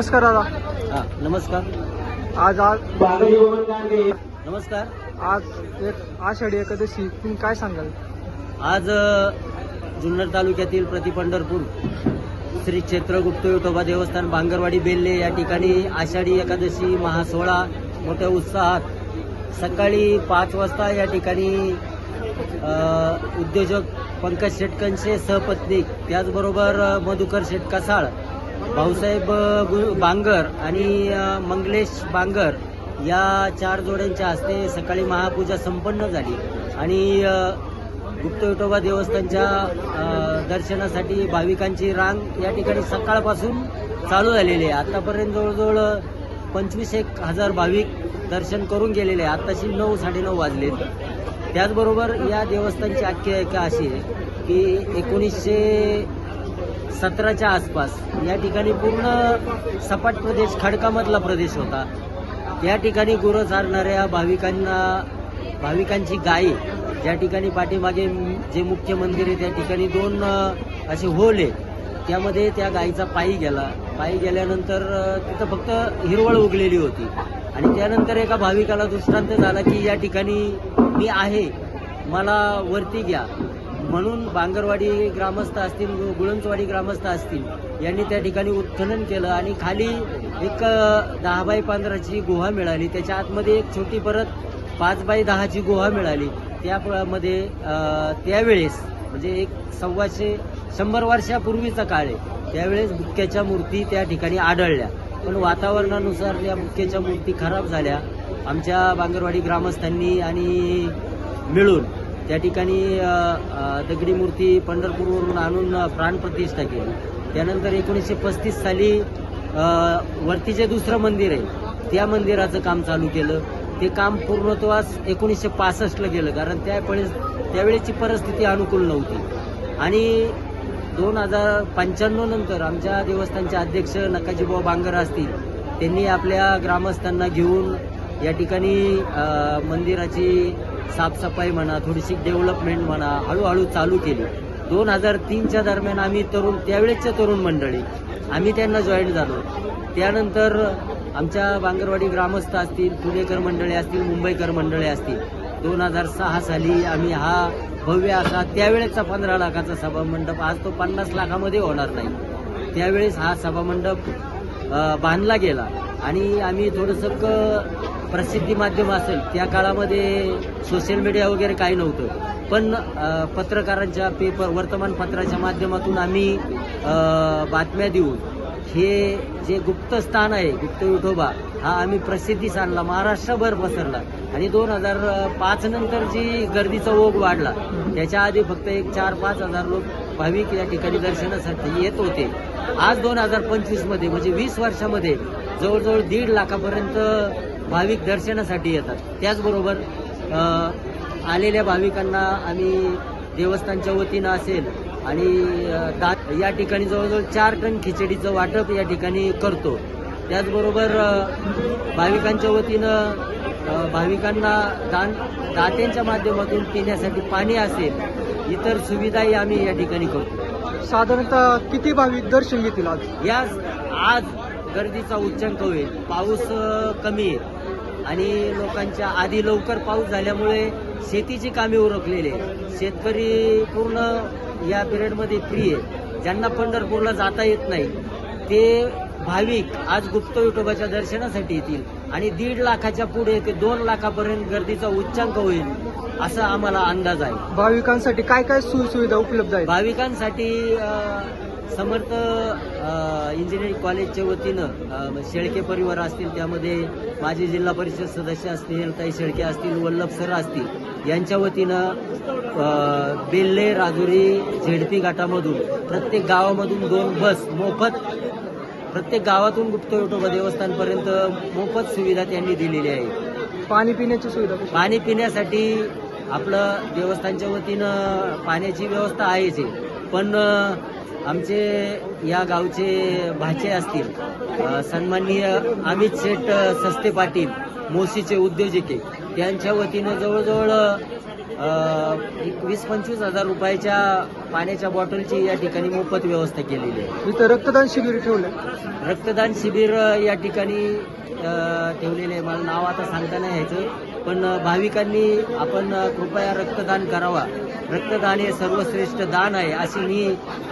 नमस्कार दादा. हा नमस्कार. आज आज नमस्कार. आज एक आषाढी एकादशी. तुम्ही काय सांगाल? आज जुन्नर तालुक्यातील प्रति पंढरपूर श्री क्षेत्र गुप्त विठोबा देवस्थान बांगरवाडी बेल्ले या ठिकाणी आषाढी एकादशी महासोहळा मोठ्या उत्साहात सकाळी पाच वाजता या ठिकाणी उद्योजक पंकज शेटकनचे सहपत्नीक त्याचबरोबर मधुकर शेट कसाळ भाऊसाहेब बांगर आणि मंगलेश बांगर या चार जोड्यांच्या हस्ते सकाळी महापूजा संपन्न झाली. आणि गुप्त विठोबा देवस्थानच्या दर्शनासाठी भाविकांची रांग या ठिकाणी सकाळपासून चालू झालेली आहे. आतापर्यंत जवळजवळ पंचवीस एक हजार भाविक दर्शन करून गेलेले आहे आताशी नऊ साडेनऊ वाजले त्याचबरोबर या देवस्थानची आख्यायिका अशी आहे की एकोणीसशे सतराच्या आसपास. या ठिकाणी पूर्ण सपाट प्रदेश खडकामधला प्रदेश होता. या ठिकाणी गुरं चारणाऱ्या भाविकांना भाविकांची गायी ज्या ठिकाणी पाठीमागे जे मुख्य मंदिर आहे त्या ठिकाणी दोन असे होल. आहे त्यामध्ये त्या गायीचा पायी गेला. पायी गेल्यानंतर तिथं फक्त हिरवळ उगलेली होती. आणि त्यानंतर एका भाविकाला दृष्टांत झाला की या ठिकाणी मी आहे. मला वरती घ्या. म्हणून बांगरवाडी ग्रामस्थ असतील गुळंचवाडी ग्रामस्थ असतील यांनी त्या ठिकाणी उत्खनन केलं आणि खाली एक दहा बाय पंधराची गुहा मिळाली. त्याच्या आतमध्ये एक छोटी परत पाच बाय दहाची गुहा मिळाली. त्यामध्ये त्यावेळेस म्हणजे एक सव्वाशे शंभर वर्षापूर्वीचा काळ आहे. त्यावेळेस बुक्क्याच्या मूर्ती त्या ठिकाणी आढळल्या. पण वातावरणानुसार त्या बुक्क्याच्या मूर्ती खराब झाल्या. आमच्या बांगरवाडी ग्रामस्थांनी आणि मिळून त्या ठिकाणी दगडी मूर्ती पंढरपूरवरून आणून प्राणप्रतिष्ठा केली. त्यानंतर एकोणीसशे पस्तीस साली वरती जे दुसरं मंदिर आहे त्या मंदिराचं काम चालू केलं. ते काम पूर्णत्वास एकोणीसशे पासष्टला गेलं कारण त्यावेळेस त्यावेळेची परिस्थिती अनुकूल नव्हती. आणि दोन हजार पंच्याण्णव नंतर आमच्या देवस्थानचे अध्यक्ष नकाजीबाबा बांगर असतील त्यांनी आपल्या ग्रामस्थांना घेऊन या ठिकाणी मंदिराची साफसफाई म्हणा थोडीशी डेव्हलपमेंट म्हणा हळूहळू चालू केली. दोन हजार तीनच्या दरम्यान आम्ही तरुण त्यावेळेसच्या तरुण मंडळी आम्ही त्यांना जॉईन झालो. त्यानंतर आमच्या बांगरवाडी ग्रामस्थ असतील पुणेकर मंडळी असतील मुंबईकर मंडळी असतील दोन हजार सहा साली आम्ही हा भव्य असा त्यावेळेसचा पंधरा लाखाचा सभामंडप आज तो पन्नास लाखामध्ये होणार नाही. त्यावेळेस हा सभामंडप बांधला गेला. आणि आम्ही थोडंसं क प्रसिद्धी माध्यम असेल त्या काळामध्ये सोशल मीडिया वगैरे काही नव्हतं. पण पत्रकारांच्या पेपर वर्तमानपत्राच्या माध्यमातून आम्ही बातम्या देऊन हे जे गुप्त स्थान आहे गुप्त विठोबा हा आम्ही प्रसिद्धीस आणला महाराष्ट्रभर पसरला. आणि दोन हजार पाच नंतर जी गर्दीचा ओघ वाढला त्याच्या आधी फक्त एक चार पाच हजार लोक भाविक या ठिकाणी दर्शनासाठी येत होते. आज दोन हजार पंचवीसमध्ये म्हणजे वीस वर्षामध्ये जवळजवळ दीड लाखापर्यंत भाविक दर्शनासाठी येतात. त्याचबरोबर आलेल्या भाविकांना आम्ही देवस्थानच्या वतीनं असेल आणि अ, दा या ठिकाणी जवळजवळ चार टन खिचडीचं वाटप या ठिकाणी करतो. त्याचबरोबर भाविकांच्या वतीनं भाविकांना दान दात्यांच्या माध्यमातून पिण्यासाठी पाणी असेल इतर सुविधाही आम्ही या ठिकाणी करतो. साधारणतः किती भाविक दर्शन घेतील आज? या आज गर्दीचा उच्चांक होईल. पाऊस कमी आहे. आणि लोकांच्या आधी लवकर पाऊस झाल्यामुळे शेतीची कामे उरकलेली आहे शेतकरी पूर्ण या पिरियडमध्ये फ्री आहे. ज्यांना पंढरपूरला जाता येत नाही ते भाविक आज गुप्त विठोबाच्या दर्शनासाठी येतील आणि दीड लाखाच्या पुढे ते दोन लाखापर्यंत गर्दीचा उच्चांक होईल असा आम्हाला अंदाज आहे. भाविकांसाठी काय काय सोयीसुविधा उपलब्ध आहेत? भाविकांसाठी समर्थ इंजिनिअरिंग कॉलेजच्या वतीनं शेळके परिवार असतील त्यामध्ये माजी जिल्हा परिषद सदस्य असतील ताई शेळके असतील वल्लभ सर असतील यांच्या वतीनं बेल्ले राजुरी झेडपी घाटामधून प्रत्येक गावामधून दोन बस मोफत प्रत्येक गावातून गुप्त विठोबा देवस्थानपर्यंत मोफत सुविधा त्यांनी दिलेली आहे पाणी पिण्याची सुविधा? पाणी पिण्यासाठी आपलं देवस्थानच्या वतीनं पाण्याची व्यवस्था आहेच आहे पण आमचे या गावचे भाचे असतील सन्माननीय अमित शेठ सस्ते पाटील मोशीचे उद्योजके त्यांच्या वतीनं जवळजवळ एक वीस पंचवीस हजार रुपयाच्या पाण्याच्या बॉटलची या ठिकाणी मोफत व्यवस्था केलेली आहे. इथं रक्तदान शिबिर ठेवलंय रक्तदान शिबिर या ठिकाणी ठेवलेले आहे. मला नाव आता सांगता नाही यायचं पण भाविकांनी आपण कृपया रक्तदान करावा. रक्तदान हे सर्वश्रेष्ठ दान आहे अशी मी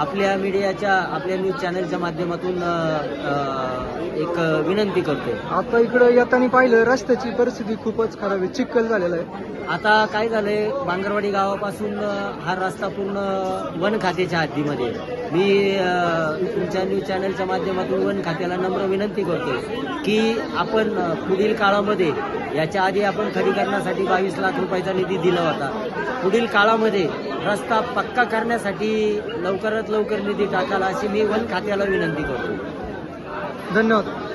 आपल्या मीडियाच्या आपल्या न्यूज चॅनलच्या माध्यमातून एक विनंती करतो आता इकडं येताना पाहिलं रस्त्याची परिस्थिती खूपच खराब आहे चिखल झालेला आहे. आता काय झालंय बांगरवाडी गावापासून हा रस्ता पूर्ण वन खात्याच्या हद्दीमध्ये आहे. मी अ, तुमच्या न्यूज चॅनलच्या माध्यमातून वन खात्याला नम्र विनंती करतोय की आपण अ, पुढील काळामध्ये याच्या आधी आपण खडीकरणासाठी बावीस लाख रुपयाचा निधी दिला होता. पुढील काळामध्ये रस्ता पक्का करण्यासाठी लवकरात लवकर निधी टाकाला अशी मी वन खात्याला विनंती करतो धन्यवाद.